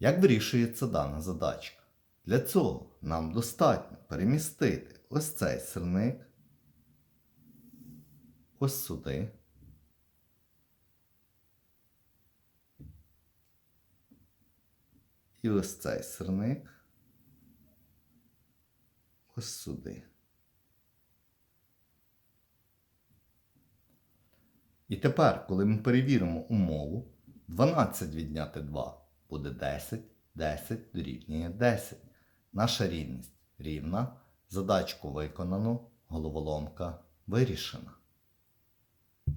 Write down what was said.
Як вирішується дана задачка? Для цього нам достатньо перемістити ось цей сирник ось сюди. І ось цей сирник ось сюди. І тепер, коли ми перевіримо умову, 12 відняти 2 буде 10, 10 дорівнює 10. Наша рівність рівна. Задачку виконано, головоломка вирішена.